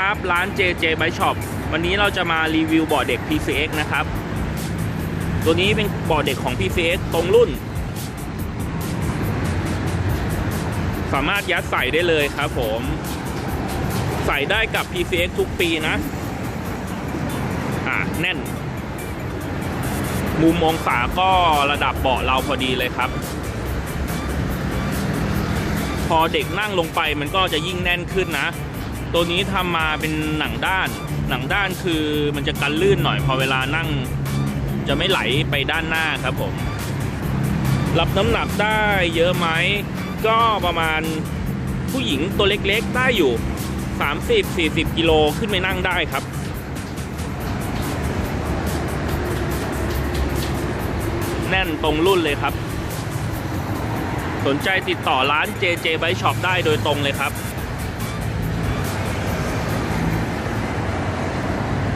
ครับร้าน JJ Bike Shop วันนี้เราจะมารีวิวเบาะเด็ก PCX นะครับ ตัวนี้เป็นเบาะเด็กของ PCX ตรงรุ่น สามารถยัดใส่ได้เลยครับผม ใส่ได้กับ PCX ทุกปีนะ อ่าแน่น มุมองศาก็ระดับเบาะเราพอดีเลยครับ พอเด็กนั่งลงไปมันก็จะยิ่งแน่นขึ้นนะ ตัวนี้ทำมาเป็นหนังด้าน หนังด้านคือมันจะกันลื่นหน่อยพอเวลานั่ง จะไม่ไหลไปด้านหน้าครับผม รับน้ำหนักได้เยอะไหมก็ประมาณผู้หญิงตัวเล็กๆได้อยู่ 30-40 กิโลขึ้นไปนั่งได้ครับแน่นตรงรุ่นเลยครับ สนใจติดต่อร้าน JJ Bike Shop ได้โดยตรงเลยครับ